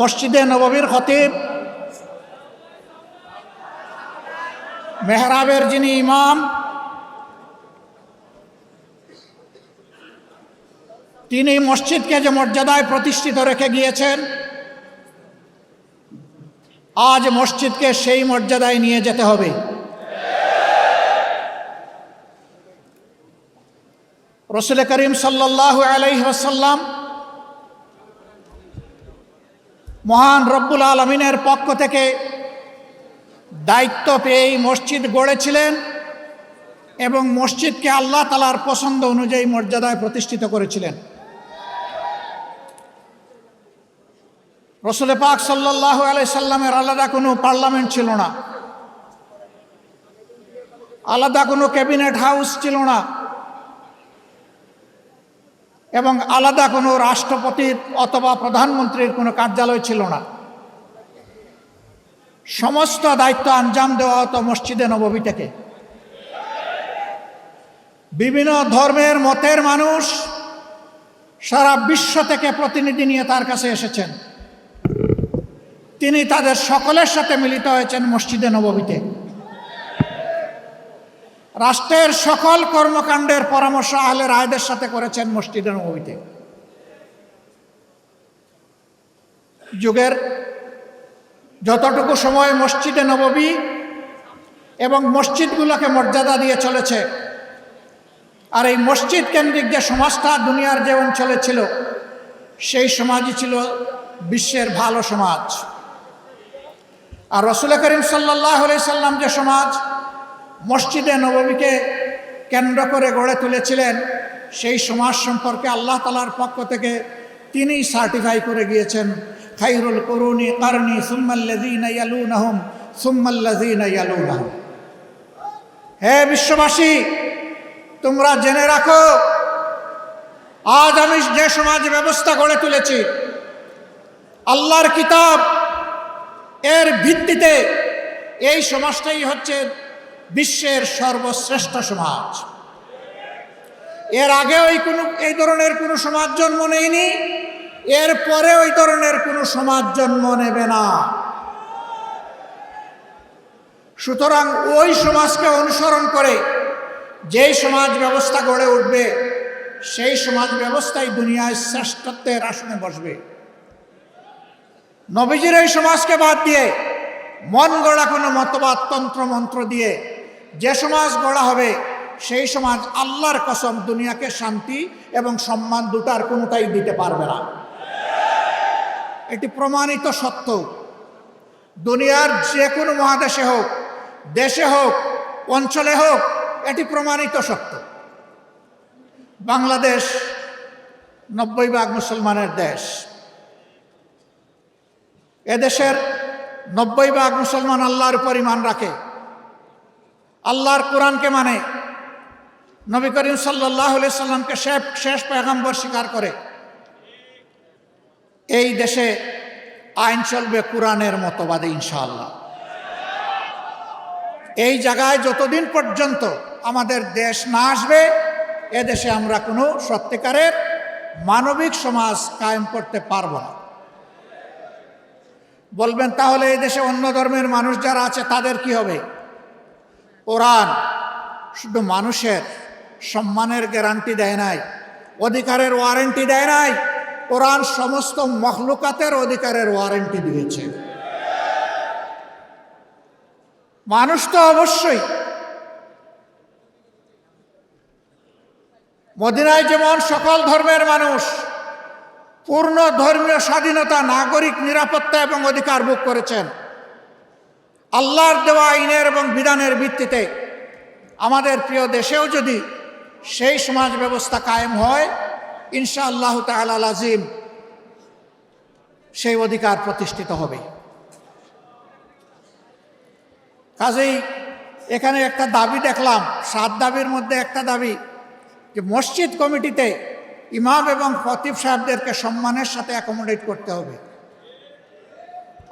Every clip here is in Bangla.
মসজিদে নববীর খতিব, মেহরাবের যিনি ইমাম, তিনি মসজিদকে যে মর্যাদায় প্রতিষ্ঠিত রেখে গিয়েছেন, আজ মসজিদকে সেই মর্যাদায় নিয়ে যেতে হবে। রসুল করিম সাল্লাহ আলাইসাল্লাম মহান রব্বুল আলমিনের পক্ষ থেকে দায়িত্ব পেয়ে মসজিদ গড়েছিলেন এবং মসজিদকে আল্লাহ তালার পছন্দ অনুযায়ী মর্যাদায় প্রতিষ্ঠিত করেছিলেন। রসুল পাক সাল্লাহ আলাই সাল্লামের আলাদা কোনো পার্লামেন্ট ছিল না। আলাদা কোনো ক্যাবিনেট হাউস ছিল না। এবং আলাদা কোনো রাষ্ট্রপতির অথবা প্রধানমন্ত্রীর কোনো কার্যালয় ছিল না। সমস্ত দায়িত্ব আঞ্জাম দেওয়া হতো মসজিদে নববী থেকে। বিভিন্ন ধর্মের মতের মানুষ সারা বিশ্ব থেকে প্রতিনিধি নিয়ে তার কাছে এসেছেন। তিনি তাদের সকলের সাথে মিলিত হয়েছেন মসজিদে নববীতে। রাষ্ট্রের সকল কর্মকাণ্ডের পরামর্শ আহলে রায়দের সাথে করেছেন মসজিদে নবীতে। যুগের যতটুকু সময় মসজিদে নববী এবং মসজিদগুলোকে মর্যাদা দিয়ে চলেছে, আর এই মসজিদ কেন্দ্রিক যে সমাজটা দুনিয়ার যে অঞ্চলে ছিল, সেই সমাজই ছিল বিশ্বের ভালো সমাজ। আর রসুল করিম সাল্লাহ সাল্লাম যে সমাজ মসজিদে নবমীকে কেন্দ্র করে গড়ে তুলেছিলেন, সেই সমাজ সম্পর্কে আল্লাহ তালার পক্ষ থেকে তিনি সার্টিফাই করে গিয়েছেন খাইরুল করুনি কারণি সুম্মাল্লাজিন ইয়ালুন আহম সুম্মাল্লাজিন ইয়ালুন আহম হে বিশ্ববাসী, তোমরা জেনে রাখো, আজ আমি যে সমাজ ব্যবস্থা গড়ে তুলেছি, আল্লাহর কিতাব, এর ভিত্তিতে এই সমাজটাই হচ্ছে বিশ্বের সর্বশ্রেষ্ঠ সমাজ। এর আগে ওই কোনো, এই ধরনের কোনো সমাজ জন্ম নেয়নি, এর পরে ওই ধরনের কোনো সমাজ জন্ম নেবে না। সুতরাং ওই সমাজকে অনুসরণ করে যেই সমাজ ব্যবস্থা গড়ে উঠবে, সেই সমাজ ব্যবস্থাই দুনিয়ায় শ্রেষ্ঠত্বের আসনে বসবে। নবীজির এই সমাজকে বাদ দিয়ে মন গড়া কোনো মতবাদ তন্ত্র মন্ত্র দিয়ে যে সমাজ গড়া হবে, সেই সমাজ আল্লাহর কসম দুনিয়াকে শান্তি এবং সম্মান দুটার কোনোটাই দিতে পারবে না। এটি প্রমাণিত সত্য, দুনিয়ার যে কোনো মহাদেশে হোক, দেশে হোক, অঞ্চলে হোক, এটি প্রমাণিত সত্য। বাংলাদেশ নব্বই ভাগ মুসলমানের দেশ। এদেশের নব্বই ভাগ মুসলমান আল্লাহর পরিমাণ রাখে। আল্লাহর কোরআনকে মানে। নবী করিম সাল্লাহ সাল্লামকে শেষ শেষ পেগাম্বর স্বীকার করে। এই দেশে আইন চলবে কোরআনের মতবাদে, ইনশাআল্লাহ। এই জায়গায় যতদিন পর্যন্ত আমাদের দেশ না আসবে, এ দেশে আমরা কোনো সত্যিকারের মানবিক সমাজ কায়েম করতে পারব না। বলবেন, তাহলে এই দেশে অন্য ধর্মের মানুষ যারা আছে, তাদের কি হবে? কোরআন শুধু মানুষের সম্মানের গ্যারান্টি দেয় নাই, অধিকারের ওয়ারেন্টি দেয় নাই, কোরআন সমস্ত মখলুকাতের অধিকারের ওয়ারেন্টি দিয়েছে। মানুষ তো অবশ্যই মদিনায় যেমন সকল ধর্মের মানুষ, পূর্ণ ধর্মীয় স্বাধীনতা, নাগরিক নিরাপত্তা এবং অধিকার ভোগ করেছেন আল্লাহর দেওয়া আইনের এবং বিধানের ভিত্তিতে আমাদের প্রিয় দেশেও যদি সেই সমাজ ব্যবস্থা কায়েম হয় ইনশা আল্লাহ তাল আজিম সেই অধিকার প্রতিষ্ঠিত হবে। কাজেই এখানে একটা দাবি দেখলাম, সাত দাবির মধ্যে একটা দাবি যে মসজিদ কমিটিতে ইমাম এবং ফতিব সাহেবদেরকে সম্মানের সাথে অ্যাকোমোডেট করতে হবে।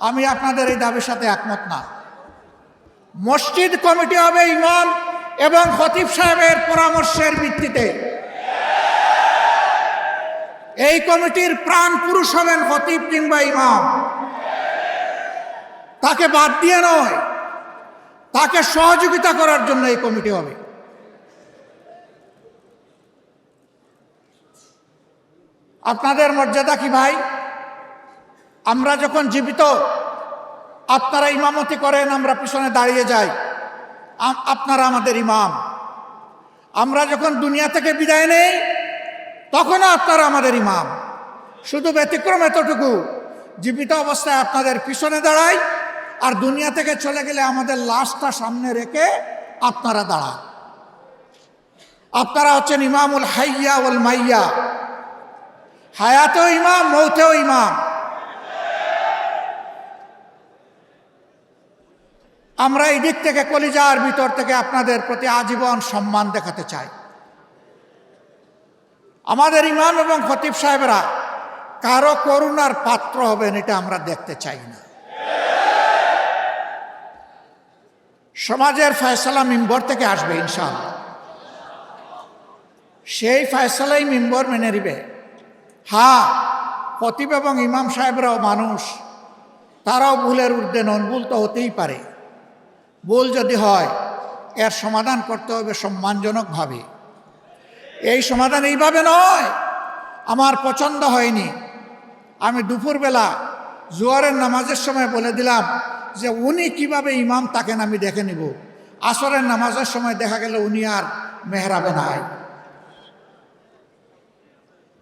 আমি আপনাদের এই দাবির সাথে একমত না। মসজিদ কমিটি হবে ইমাম এবং খতিব সাহেবের পরামর্শের ভিত্তিতে। এই কমিটির প্রাণ পুরুষ হবেন খতিব কিংবা ইমাম। তাকে বাদ দিয়ে নয়, তাকে সহযোগিতা করার জন্য এই কমিটি হবে। আপনাদের মর্যাদা কি ভাই? আমরা যখন জীবিত আপনারা ইমামতি করেন, আমরা পিছনে দাঁড়িয়ে যাই। আপনারা আমাদের ইমাম। আমরা যখন দুনিয়া থেকে বিদায় নেই, তখনও আপনারা আমাদের ইমাম। শুধু ব্যতিক্রম এতটুকু, জীবিত অবস্থায় আপনাদের পিছনে দাঁড়াই, আর দুনিয়া থেকে চলে গেলে আমাদের লাশটা সামনে রেখে আপনারা দাঁড়ান। আপনারা হচ্ছেন ইমামুল হাইয়া ওল মাইয়া। হায়াতেও ইমাম, মৌতেও ইমাম। আমরা এই দিক থেকে কলিজার ভিতর থেকে আপনাদের প্রতি আজীবন সম্মান দেখাতে চাই। আমাদের ইমাম এবং খতিব সাহেবরা কারও করুণার পাত্র হবেন এটা আমরা দেখতে চাই না। সমাজের ফয়সালা মিম্বর থেকে আসবে ইনশাআল্লাহ। সেই ফয়সালাই মিম্বর মেনে নিবে। হ্যাঁ খতিব এবং ইমাম সাহেবরাও মানুষ, তারাও ভুলের ঊর্ধ্বে নন, ভুল তো হতেই পারে। ভুল যদি হয়, এর সমাধান করতে হবে সম্মানজনকভাবে। এই সমাধান এইভাবে নয়, আমার পছন্দ হয়নি। আমি দুপুরবেলা জোয়ারের নামাজের সময় বলে দিলাম যে উনি কীভাবে ইমাম তাকেন আমি দেখে নিব। আসরের নামাজের সময় দেখা গেল উনি আর মেহরাবে নাই।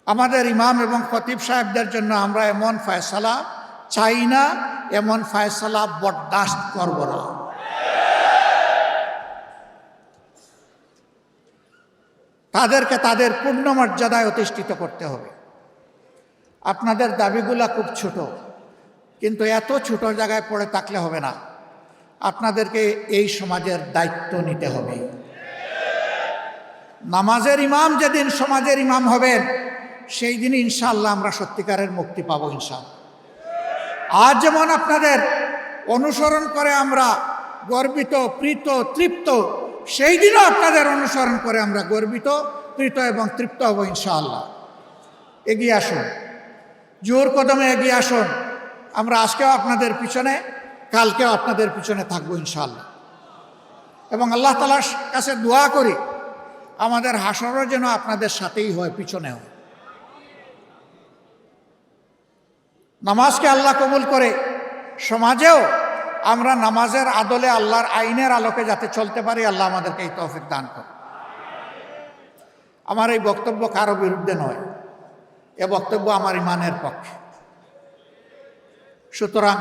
আমাদের ইমাম এবং খতিব সাহেবদের জন্য আমরা এমন ফয়সালা চাই না, এমন ফয়সালা বরদাস্ত করব না। তাদেরকে তাদের পূর্ণ মর্যাদায় অধিষ্ঠিত করতে হবে। আপনাদের দাবিগুলা খুব ছোট, কিন্তু এত ছোট জায়গায় পড়ে থাকলে হবে না। আপনাদেরকে এই সমাজের দায়িত্ব নিতে হবে। নামাজের ইমাম যেদিন সমাজের ইমাম হবেন, সেই দিন ইনশাআল্লাহ আমরা সত্যিকারের মুক্তি পাবো ইনশাআল্লাহ। আজ যেমন আপনাদের অনুসরণ করে আমরা গর্বিত, প্রীত, তৃপ্ত সেই দিনও আপনাদের অনুসরণ করে আমরা গর্বিত কৃত এবং তৃপ্ত হব ইনশাআল্লাহ। এগিয়ে আসুন। জোর কদমে এগিয়ে আসুন। আমরা আজকেও আপনাদের পিছনে, কালকেও আপনাদের পিছনে থাকব ইনশাআল্লাহ। এবং আল্লাহ তালার কাছে দোয়া করি, আমাদের হাসরও যেন আপনাদের সাথেই হয় পিছনে হয় নামাজকে আল্লাহ কবুল করে, সমাজেও আমরা নামাজের আদলে আল্লাহর আইনের আলোকে যাতে চলতে পারি, আল্লাহ আমাদেরকে এই তৌফিক দান করে আমার এই বক্তব্য কারও বিরুদ্ধে নয়। এ বক্তব্য আমার ইমানের পক্ষে। সুতরাং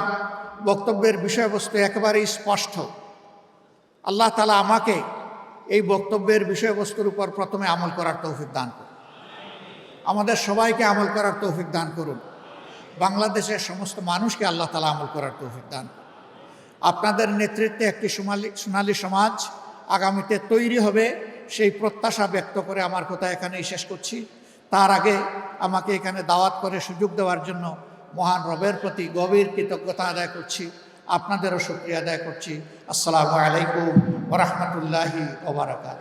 বক্তব্যের বিষয়বস্তু একেবারেই স্পষ্ট। আল্লাহ তালা আমাকে এই বক্তব্যের বিষয়বস্তুর উপর প্রথমে আমল করার তৌফিক দান করুন। আমাদের সবাইকে আমল করার তৌফিক দান করুন। বাংলাদেশের সমস্ত মানুষকে আল্লাহ তালা আমল করার তৌফিক দান করুন। আপনাদের নেতৃত্বে একটি সোনালি সোনালী সমাজ আগামীতে তৈরি হবে। সেই প্রত্যাশা ব্যক্ত করে আমার কথা এখানেই শেষ করছি। তার আগে আমাকে এখানে দাওয়াত করে সুযোগ দেওয়ার জন্য মহান রবের প্রতি গভীর কৃতজ্ঞতা আদায় করছি। আপনাদেরও শুক্রিয়া আদায় করছি। আসসালামু আলাইকুম ওরহমতুল্লাহি ওবরাকাত